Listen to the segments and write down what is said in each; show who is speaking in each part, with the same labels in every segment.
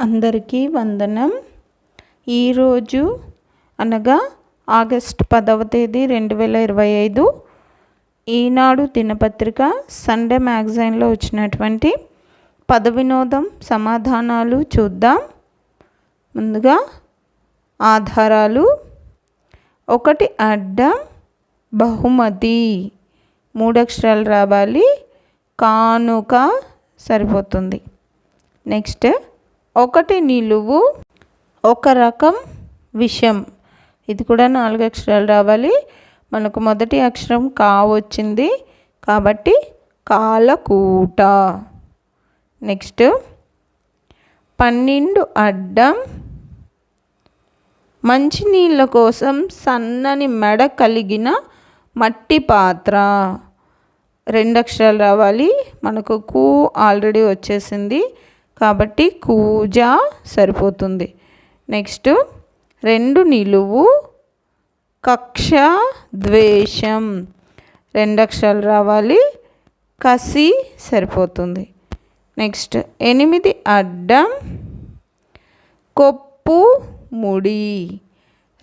Speaker 1: అందరికీ వందనం. ఈరోజు అనగా ఆగస్ట్ పదవ తేదీ రెండు వేల ఇరవై ఐదు ఈనాడు దినపత్రిక సండే మ్యాగజైన్లో వచ్చినటువంటి పద వినోదం సమాధానాలు చూద్దాం. ముందుగా ఆధారాలు. ఒకటి అడ్డం బహుమతి. మూడు అక్షరాలు రావాలి. కానుక సరిపోతుంది. నెక్స్ట్ ఒకటి నిలువు ఒక రకం విషం. ఇది కూడా నాలుగు అక్షరాలు రావాలి. మనకు మొదటి అక్షరం కా వచ్చింది. కాబట్టి కాలకూట. నెక్స్ట్ పన్నెండు అడ్డం. మంచినీళ్ళ కోసం సన్నని మెడ కలిగిన మట్టి పాత్ర. రెండు అక్షరాలు రావాలి. మనకు కూ ఆల్రెడీ వచ్చేసింది. కాబట్టి కూజ సరిపోతుంది. నెక్స్ట్ రెండు నిలువు కక్ష ద్వేషం. రెండు అక్షరాలు రావాలి. కసి సరిపోతుంది. నెక్స్ట్ ఎనిమిది అడ్డం కొప్పు ముడి.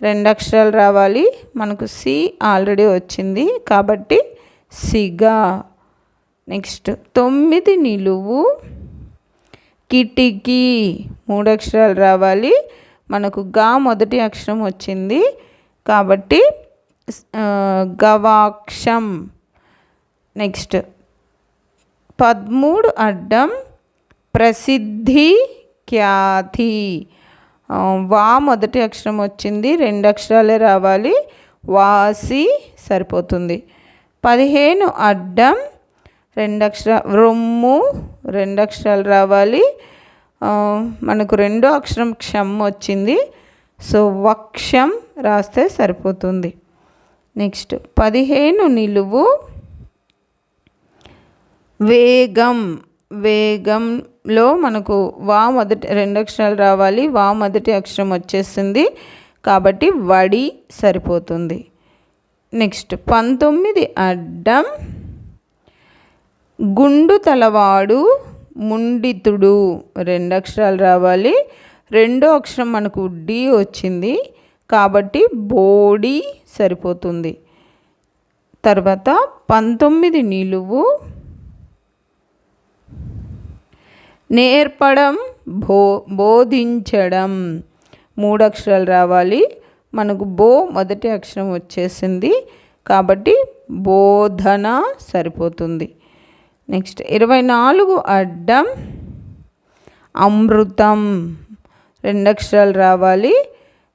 Speaker 1: రెండు అక్షరాలు రావాలి. మనకు సి ఆల్రెడీ వచ్చింది కాబట్టి సిగా. నెక్స్ట్ తొమ్మిది నిలువు కిటికీ మూడు అక్షరాలు రావాలి. మనకు గా మొదటి అక్షరం వచ్చింది. కాబట్టి గవాక్షం. నెక్స్ట్. పదమూడు అడ్డం ప్రసిద్ధి ఖ్యాతి. వా మొదటి అక్షరం వచ్చింది. రెండు అక్షరాలే రావాలి. వాసి సరిపోతుంది. పదిహేను అడ్డం రెండు అక్షర రొమ్ము రెండు అక్షరాలు రావాలి. మనకు రెండో అక్షరం క్షం వచ్చింది. సో వక్షం రాస్తే సరిపోతుంది. నెక్స్ట్ పదిహేను నిలువు. వేగం వేగంలో మనకు వా మొదటి రెండు అక్షరాలు రావాలి. వా మొదటి అక్షరం వచ్చేసింది. కాబట్టి వడి సరిపోతుంది. నెక్స్ట్ పంతొమ్మిది అడ్డం. గుండు తలవాడు ముండితుడు. రెండు అక్షరాలు రావాలి. రెండో అక్షరం మనకు డి వచ్చింది. కాబట్టి బోడి సరిపోతుంది. తర్వాత పంతొమ్మిది నిలువు. నేర్పడం బో బోధించడం. మూడు అక్షరాలు రావాలి. మనకు బో మొదటి అక్షరం వచ్చేసింది. కాబట్టి బోధన సరిపోతుంది. నెక్స్ట్ ఇరవై నాలుగు అడ్డం అమృతం. రెండు అక్షరాలు రావాలి.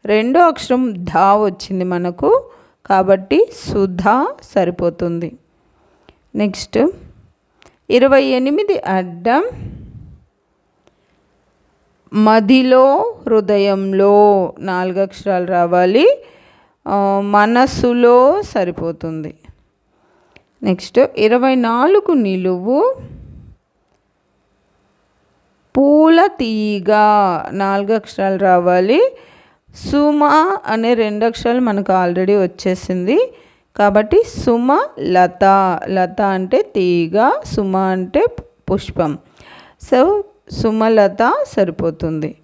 Speaker 1: రెండో అక్షరం ధా వచ్చింది మనకు. కాబట్టి సుధా సరిపోతుంది. నెక్స్ట్ ఇరవై ఎనిమిది అడ్డం మదిలో హృదయంలో నాలుగు అక్షరాలు రావాలి. మనసులో సరిపోతుంది. నెక్స్ట్ ఇరవై నాలుగు నిలువు పూల తీగ. నాలుగు అక్షరాలు రావాలి. సుమ అనే రెండు అక్షరాలు మనకు ఆల్రెడీ వచ్చేసింది. కాబట్టి సుమ లత. లత అంటే తీగ సుమ అంటే పుష్పం. సో సుమలత సరిపోతుంది.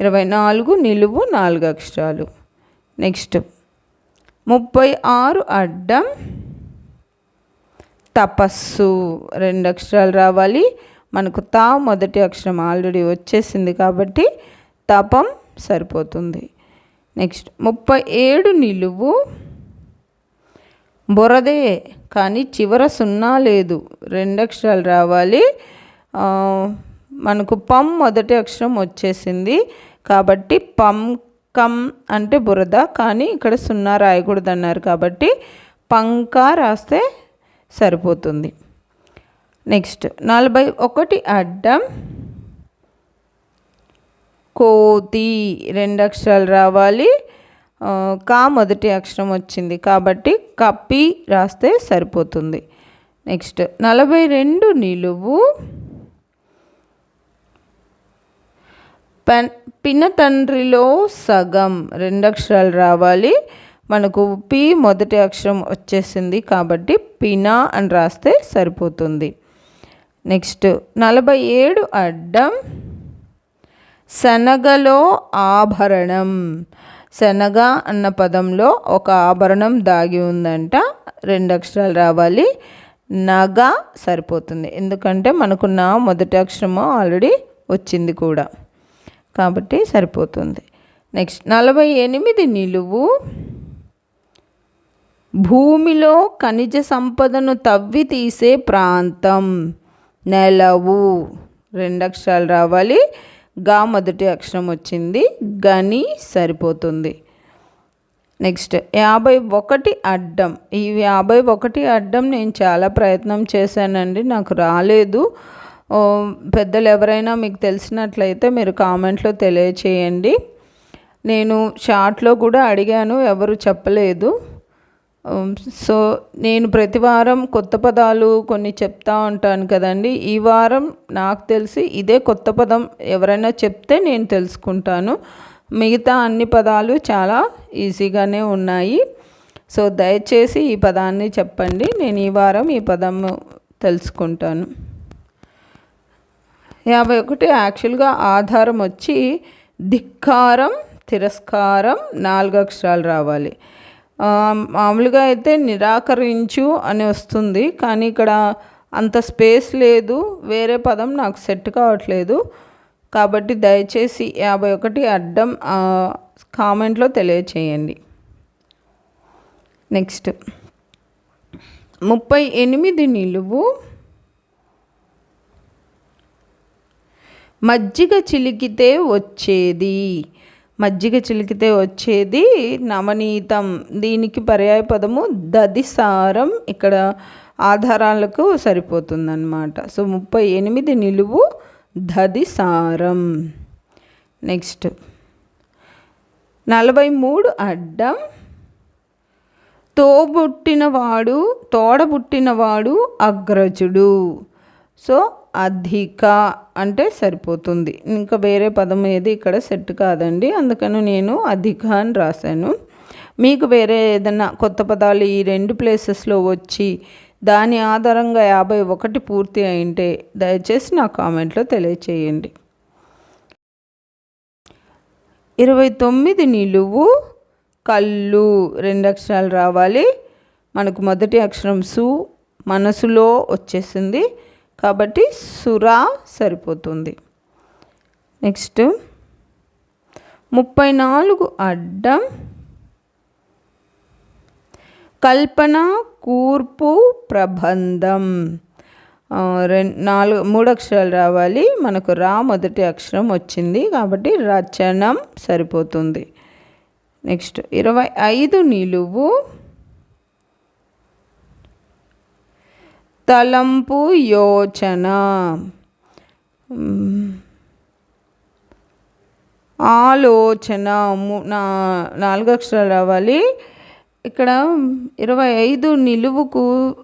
Speaker 1: ఇరవై నాలుగు నిలువు నాలుగు అక్షరాలు. నెక్స్ట్ ముప్పై ఆరు అడ్డం. తపస్సు రెండు అక్షరాలు రావాలి. మనకు తా మొదటి అక్షరం ఆల్రెడీ వచ్చేసింది కాబట్టి తపం సరిపోతుంది. నెక్స్ట్ ముప్పై ఏడు నిలువు. బురదే కానీ చివర సున్నా లేదు. రెండు అక్షరాలు రావాలి. మనకు పం మొదటి అక్షరం వచ్చేసింది కాబట్టి పం కం అంటే బురద కానీ ఇక్కడ సున్నా రాయకూడదు అన్నారు కాబట్టి పంక రాస్తే సరిపోతుంది. నెక్స్ట్ నలభై ఒకటి అడ్డం. కోతి రెండు అక్షరాలు రావాలి. కా మొదటి అక్షరం వచ్చింది కాబట్టి కప్పి రాస్తే సరిపోతుంది. నెక్స్ట్ నలభై రెండు నిలువు. పెన్ పిన తండ్రిలో సగం రెండు అక్షరాలు రావాలి. మనకు పి మొదటి అక్షరం వచ్చేసింది కాబట్టి పినా అని రాస్తే సరిపోతుంది. నెక్స్ట్ నలభై ఏడు అడ్డం. శనగలో ఆభరణం. శనగ అన్న పదంలో ఒక ఆభరణం దాగి ఉందంట. రెండు అక్షరాలు రావాలి. నగ సరిపోతుంది. ఎందుకంటే మనకు నా మొదటి అక్షరము ఆల్రెడీ వచ్చింది కూడా. కాబట్టి సరిపోతుంది. నెక్స్ట్ నలభై ఎనిమిది నిలువు. భూమిలో ఖనిజ సంపదను తవ్వి తీసే ప్రాంతం. నెలవు. రెండు అక్షరాలు రావాలి. గా మొదటి అక్షరం వచ్చింది. గని సరిపోతుంది. నెక్స్ట్ యాభై ఒకటి అడ్డం. ఈ యాభై ఒకటి అడ్డం నేను చాలా ప్రయత్నం చేశానండి. నాకు రాలేదు. పెద్దలు ఎవరైనా మీకు తెలిసినట్లయితే మీరు కామెంట్లో తెలియచేయండి. నేను షార్ట్లో కూడా అడిగాను ఎవరు చెప్పలేదు. Um, సో నేను ప్రతి వారం కొత్త పదాలు కొన్ని చెప్తా ఉంటాను కదండి. ఈ వారం నాకు తెలిసి ఇదే కొత్త పదం ఎవరైనా చెప్తే నేను తెలుసుకుంటాను. మిగతా అన్ని పదాలు చాలా ఈజీగానే ఉన్నాయి. సో దయచేసి ఈ పదాన్ని చెప్పండి. నేను ఈ వారం ఈ పదము తెలుసుకుంటాను. యాభై ఒకటి యాక్చువల్గా ఆధారం వచ్చి ధిక్కారం తిరస్కారం నాలుగు అక్షరాలు రావాలి. మామూలుగా అయితే నిరాకరించు అని వస్తుంది కానీ ఇక్కడ అంత స్పేస్ లేదు వేరే పదం నాకు సెట్ కావట్లేదు. కాబట్టి దయచేసి యాభై ఒకటి అడ్డం కామెంట్లో తెలియచేయండి. నెక్స్ట్. ముప్పై ఎనిమిది నిలువు. మజ్జిగ చిలికితే వచ్చేది. మజ్జిగ చిలికితే వచ్చేది నవనీతం. దీనికి పర్యాయ పదము దదిసారం ఇక్కడ ఆధారాలకు సరిపోతుందన్నమాట. సో ముప్పై ఎనిమిది నిలువు దదిసారం నెక్స్ట్. నలభై మూడు అడ్డం. తోబుట్టినవాడు తోడబుట్టినవాడు అగ్రజుడు. సో అధిక అంటే సరిపోతుంది. ఇంకా వేరే పదం ఏది ఇక్కడ సెట్ కాదండి. అందుకని నేను అధిక అని రాశాను. మీకు వేరే ఏదైనా కొత్త పదాలు ఈ రెండు ప్లేసెస్లో వచ్చి దాని ఆధారంగా యాభై ఒకటి పూర్తి అయింటే దయచేసి నా కామెంట్లో తెలియచేయండి. ఇరవై తొమ్మిది నిలువు కళ్ళు రెండు అక్షరాలు రావాలి. మనకు మొదటి అక్షరం సు మనసులో వచ్చేసింది. కాబట్టి సురా సరిపోతుంది. నెక్స్ట్ ముప్పై నాలుగు అడ్డం. కల్పన కూర్పు ప్రబంధం. రెండు నాలుగు మూడు అక్షరాలు రావాలి. మనకు రా మొదటి అక్షరం వచ్చింది కాబట్టి రచనం సరిపోతుంది. నెక్స్ట్ ఇరవై ఐదు నిలువు. తలంపు యోచన. ఆలోచన. నా నాలుగు అక్షరాలు రావాలి. ఇక్కడ ఇరవై ఐదు నిలువుకు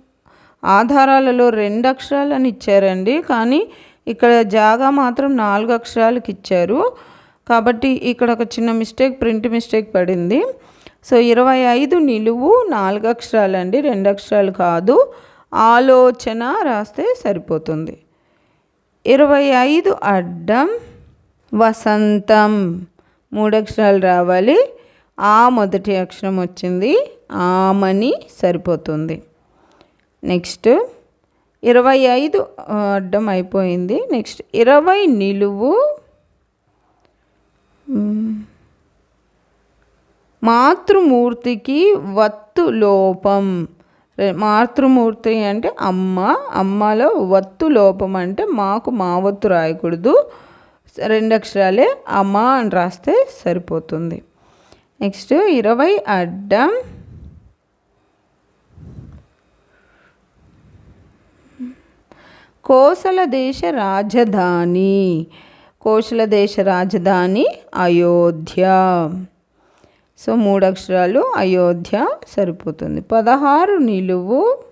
Speaker 1: ఆధారాలలో రెండు అక్షరాలని ఇచ్చారండి. కానీ ఇక్కడ జాగా మాత్రం నాలుగు అక్షరాలకి ఇచ్చారు. కాబట్టి ఇక్కడ ఒక చిన్న మిస్టేక్ ప్రింట్ మిస్టేక్ పడింది. సో ఇరవై ఐదు నిలువు నాలుగు అక్షరాలు అండి రెండు అక్షరాలు కాదు. ఆలోచన రాస్తే సరిపోతుంది. ఇరవై ఐదు అడ్డం వసంతం. మూడు అక్షరాలు రావాలి. ఆ మొదటి అక్షరం వచ్చింది. ఆమని సరిపోతుంది. నెక్స్ట్ ఇరవై ఐదు అడ్డం అయిపోయింది. నెక్స్ట్ ఇరవై నిలువు. మాతృమూర్తికి వత్తు లోపం. మాతృమూర్తి అంటే అమ్మ అమ్మలో వత్తు లోపం అంటే మాకు మా వత్తు రాయకూడదు. రెండు అక్షరాలే అమ్మ అని రాస్తే సరిపోతుంది. నెక్స్ట్ ఇరవై అడ్డం. కోసల దేశ రాజధాని. కోసల దేశ రాజధాని అయోధ్య. సో మూడు అక్షరాలు అయోధ్య సరిపోతుంది. పదహారు నిలువు.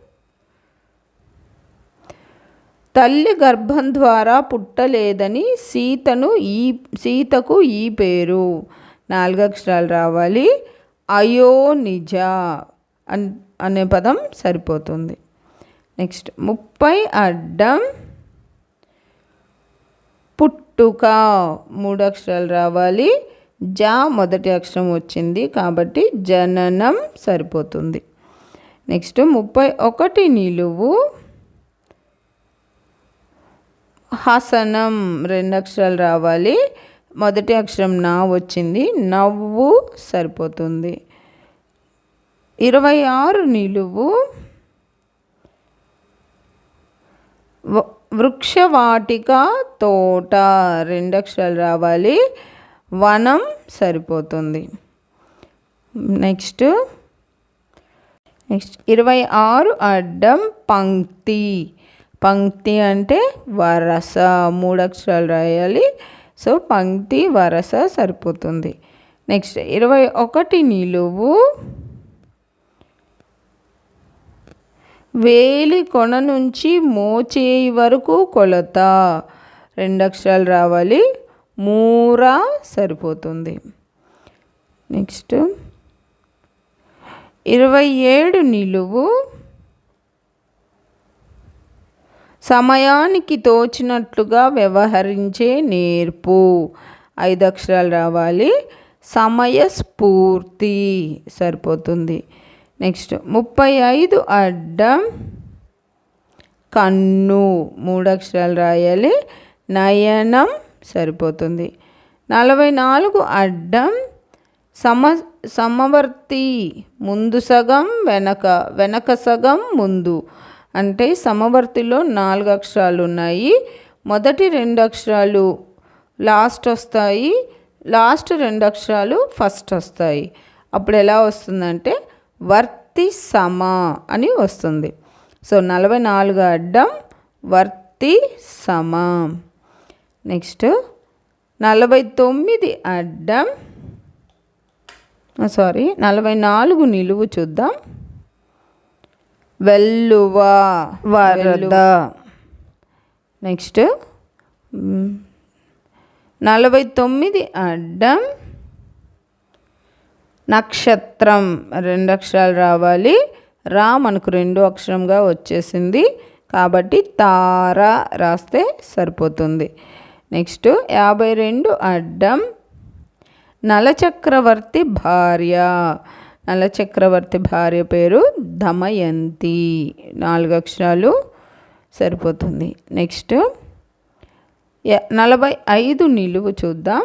Speaker 1: తల్లి గర్భం ద్వారా పుట్టలేదని సీతను ఈ సీతకు ఈ పేరు. నాలుగు అక్షరాలు రావాలి. అయో నిజ అనే పదం సరిపోతుంది. నెక్స్ట్ ముప్పై అడ్డం. పుట్టుక. మూడు అక్షరాలు రావాలి. జ మొదటి అక్షరం వచ్చింది కాబట్టి జననం సరిపోతుంది. నెక్స్ట్ ముప్పై ఒకటి నిలువు. హసనం రెండు అక్షరాలు రావాలి. మొదటి అక్షరం నా వచ్చింది. నవ్వు సరిపోతుంది. ఇరవై ఆరు నిలువు. వృక్షవాటిక తోట రెండు అక్షరాలు రావాలి. వనం సరిపోతుంది. నెక్స్ట్ నెక్స్ట్ ఇరవై ఆరు అడ్డం పంక్తి. పంక్తి అంటే వరస మూడు అక్షరాలు రాయాలి. సో పంక్తి వరస సరిపోతుంది. నెక్స్ట్ ఇరవై ఒకటి నిలువు. వేలి కొన నుంచి మోచేయి వరకు కొలత. రెండు అక్షరాలు రావాలి. మూరా సరిపోతుంది. నెక్స్ట్ ఇరవై ఏడు నిలువు. సమయానికి తోచినట్లుగా వ్యవహరించే నేర్పు. ఐదు అక్షరాలు రావాలి. సమయస్ఫూర్తి సరిపోతుంది. నెక్స్ట్ ముప్పై ఐదు అడ్డం. కన్ను. మూడు అక్షరాలు రాయాలి. నయనం. సరిపోతుంది. నలభై నాలుగు అడ్డం సమ సమవర్తి ముందు సగం వెనక వెనక సగం ముందు. అంటే సమవర్తిలో నాలుగు అక్షరాలు ఉన్నాయి. మొదటి రెండు అక్షరాలు లాస్ట్ వస్తాయి. లాస్ట్ రెండు అక్షరాలు ఫస్ట్ వస్తాయి. అప్పుడు ఎలా వస్తుందంటే వర్తి సమ అని వస్తుంది. సో నలభై నాలుగు అడ్డం వర్తి సమ. నెక్స్ట్ నలభై తొమ్మిది అడ్డం. సారీ నలభై నాలుగు నిలువు చూద్దాం. వెల్లువ వరద. నెక్స్ట్ నలభై తొమ్మిది అడ్డం. నక్షత్రం రెండు అక్షరాలు రావాలి. రా మనకు రెండు అక్షరంగా వచ్చేసింది. కాబట్టి తార రాస్తే సరిపోతుంది. నెక్స్ట్ యాభై రెండు అడ్డం. నలచక్రవర్తి భార్య. నలచక్రవర్తి భార్య పేరు దమయంతి. నాలుగు అక్షరాలు సరిపోతుంది. నెక్స్ట్ నలభై ఐదు నిలువు చూద్దాం.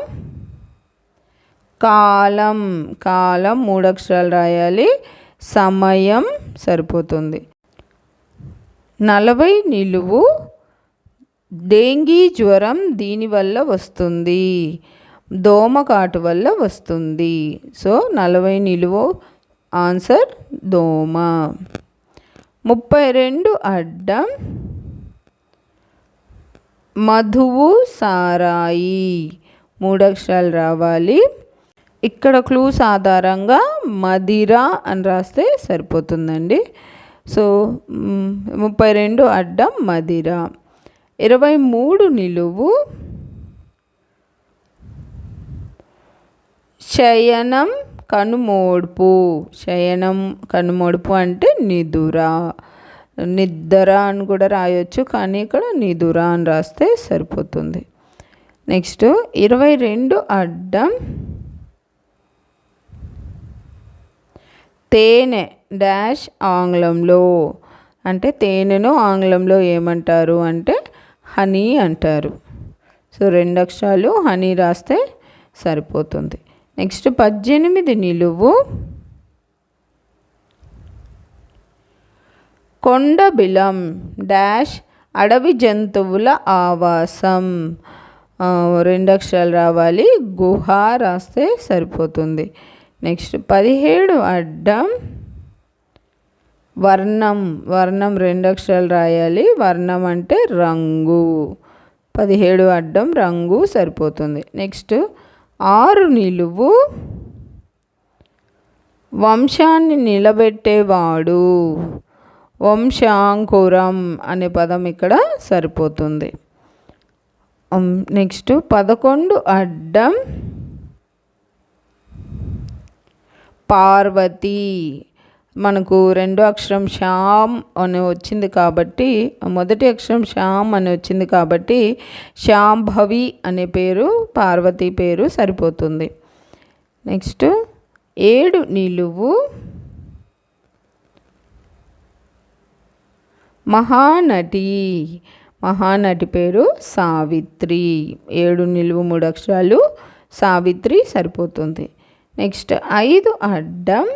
Speaker 1: కాలం. కాలం మూడు అక్షరాలు రాయాలి. సమయం సరిపోతుంది. నలభై నిలువు డెంగీ జ్వరం దీనివల్ల వస్తుంది. దోమకాటు వల్ల వస్తుంది. సో నలభై నిలువ ఆన్సర్ దోమ. ముప్పై రెండు అడ్డం మధువు సారాయి. మూడు అక్షరాలు రావాలి. ఇక్కడ క్లూస్ ఆధారంగా మదిర అని రాస్తే సరిపోతుందండి. సో ముప్పై రెండు అడ్డం మదిర ఇరవై మూడు నిలువు. శయనం కనుమోడుపు. శయనం కనుమోడుపు అంటే నిదుర. నిద్ర అని కూడా రాయొచ్చు కానీ ఇక్కడ నిదుర అని రాస్తే సరిపోతుంది. నెక్స్ట్ ఇరవై రెండు అడ్డం. తేనె డాష్ ఆంగ్లంలో. అంటే తేనెను ఆంగ్లంలో ఏమంటారు అంటే హనీ అంటారు. సో రెండు అక్షరాలు హనీ రాస్తే సరిపోతుంది. నెక్స్ట్ పద్దెనిమిది నిలువు. కొండబిలం డాష్ అడవి జంతువుల ఆవాసం. రెండు అక్షరాలు రావాలి. గుహ రాస్తే సరిపోతుంది. నెక్స్ట్ పదిహేడు అడ్డం. వర్ణం వర్ణం రెండు అక్షరాలు రాయాలి. వర్ణం అంటే రంగు. పదిహేడు అడ్డం రంగు సరిపోతుంది. నెక్స్ట్ ఆరు నిలువు. వంశాన్ని నిలబెట్టేవాడు. వంశాంకురం అనే పదం ఇక్కడ సరిపోతుంది. నెక్స్ట్ పదకొండు అడ్డం. పార్వతి. మనకు రెండో అక్షరం శ్యామ్ అని వచ్చింది కాబట్టి మొదటి అక్షరం శ్యామ్ అని వచ్చింది కాబట్టి శ్యాంభవి అనే పేరు పార్వతి పేరు సరిపోతుంది. నెక్స్ట్ ఏడు నిలువు మహానటి మహానటి పేరు సావిత్రి. ఏడు నిలువు మూడు అక్షరాలు సావిత్రి సరిపోతుంది. నెక్స్ట్ ఐదు అడ్డం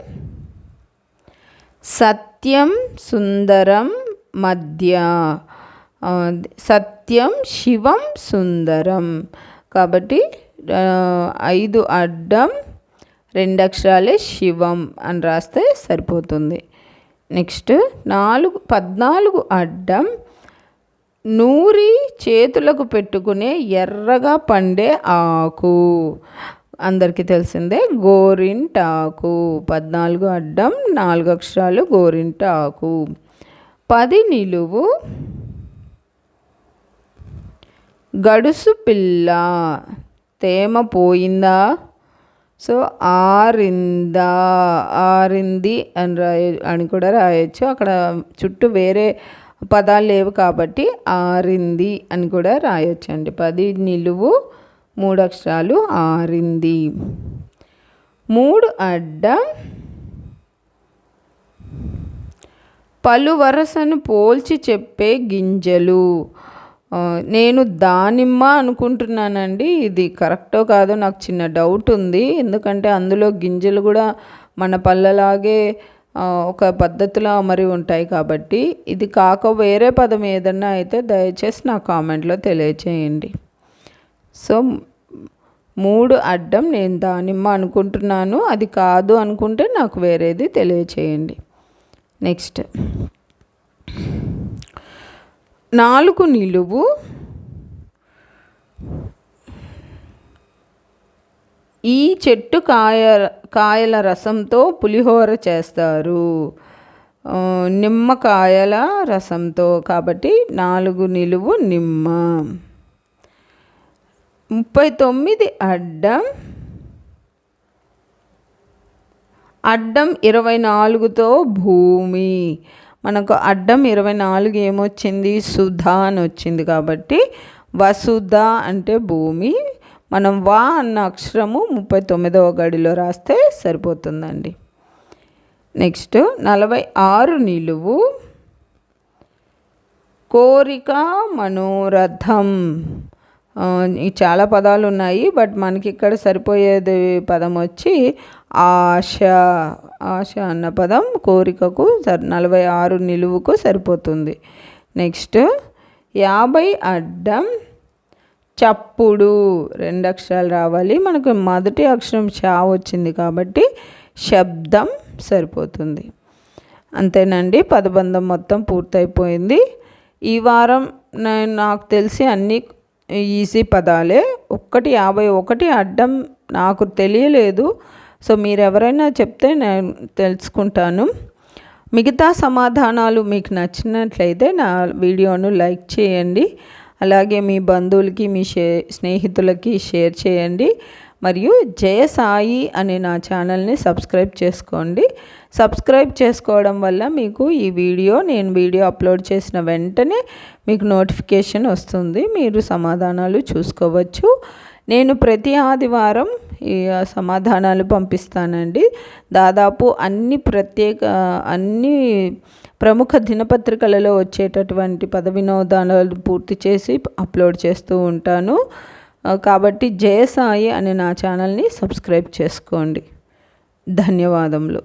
Speaker 1: సత్యం సుందరం మధ్య సత్యం శివం సుందరం. కాబట్టి ఐదు అడ్డం రెండు అక్షరాలే శివం అని రాస్తే సరిపోతుంది. నెక్స్ట్ నాలుగు పద్నాలుగు అడ్డం నూరి చేతులకు పెట్టుకునే ఎర్రగా పండే ఆకు. అందరికీ తెలిసిందే. గోరింటాకు పద్నాలుగు అడ్డం నాలుగు అక్షరాలు గోరింటాకు. పది నిలువు గడుసు పిల్ల. తేమ పోయిందా? సో ఆరిందా ఆరింది అని రాయ అని కూడా రాయొచ్చు. అక్కడ చుట్టూ వేరే పదాలు లేవు కాబట్టి ఆరింది అని కూడా రాయొచ్చు అండి పది నిలువు మూడు అక్షరాలు ఆరింది. మూడు అడ్డం పలు వరసను పోల్చి చెప్పే గింజలు. నేను దానిమ్మ అనుకుంటున్నానండి. ఇది కరెక్టో కాదో నాకు చిన్న డౌట్ ఉంది. ఎందుకంటే అందులో గింజలు కూడా మన పళ్ళలాగే ఒక పద్ధతిలో అమరి ఉంటాయి కాబట్టి. ఇది కాక వేరే పదం ఏదన్నా అయితే దయచేసి నా కామెంట్లో తెలియచేయండి. సో మూడు అడ్డం నేను దానిమ్మ అనుకుంటున్నాను. అది కాదు అనుకుంటే నాకు వేరేది తెలియచేయండి. నెక్స్ట్. నాలుగు నిలువు. ఈ చెట్టు కాయ కాయల రసంతో పులిహోర చేస్తారు. నిమ్మకాయల రసంతో కాబట్టి నాలుగు నిలువు నిమ్మ. ముప్పై తొమ్మిది అడ్డం అడ్డం ఇరవై నాలుగుతో భూమి. మనకు అడ్డం ఇరవై నాలుగు ఏమొచ్చింది? సుధా అని వచ్చింది కాబట్టి వసుధ అంటే భూమి. మనం వా అన్న అక్షరము ముప్పై తొమ్మిదవ గడిలో రాస్తే సరిపోతుందండి. నెక్స్ట్ నలభై ఆరు నిలువు. కోరిక మనోరథం. చాలా పదాలు ఉన్నాయి బట్ మనకి ఇక్కడ సరిపోయేది పదం వచ్చి ఆశ ఆశ అన్న పదం కోరికకు నలభై ఆరు నిలువుకు సరిపోతుంది. నెక్స్ట్ యాభై అడ్డం చప్పుడు రెండు అక్షరాలు రావాలి. మనకు మొదటి అక్షరం షా వచ్చింది కాబట్టి శబ్దం సరిపోతుంది. అంతేనండి పదబంధం మొత్తం పూర్తయిపోయింది. ఈ వారం నాకు తెలిసి అన్ని ఈజీ పదాలే. ఒక్కటి యాభై ఒకటి అడ్డం నాకు తెలియలేదు. సో మీరు ఎవరైనా చెప్తే నేను తెలుసుకుంటాను. మిగతా సమాధానాలు మీకు నచ్చినట్లయితే నా వీడియోను లైక్ చేయండి. అలాగే మీ బంధువులకి మీ షే స్నేహితులకి షేర్ చేయండి. మరియు జయసాయి అనే నా ఛానల్ని సబ్స్క్రైబ్ చేసుకోండి. సబ్స్క్రైబ్ చేసుకోవడం వల్ల మీకు ఈ వీడియో నేను వీడియో అప్లోడ్ చేసిన వెంటనే మీకు నోటిఫికేషన్ వస్తుంది. మీరు సమాధానాలు చూసుకోవచ్చు. నేను ప్రతి ఆదివారం ఈ సమాధానాలు పంపిస్తానండి. దాదాపు అన్ని ప్రత్యేక అన్ని ప్రముఖ దినపత్రికలలో వచ్చేటటువంటి పద వినోదాలు పూర్తి చేసి అప్లోడ్ చేస్తూ ఉంటాను. కాబట్టి జయసాయి అనే నా ఛానల్ని సబ్స్క్రైబ్ చేసుకోండి. ధన్యవాదములు.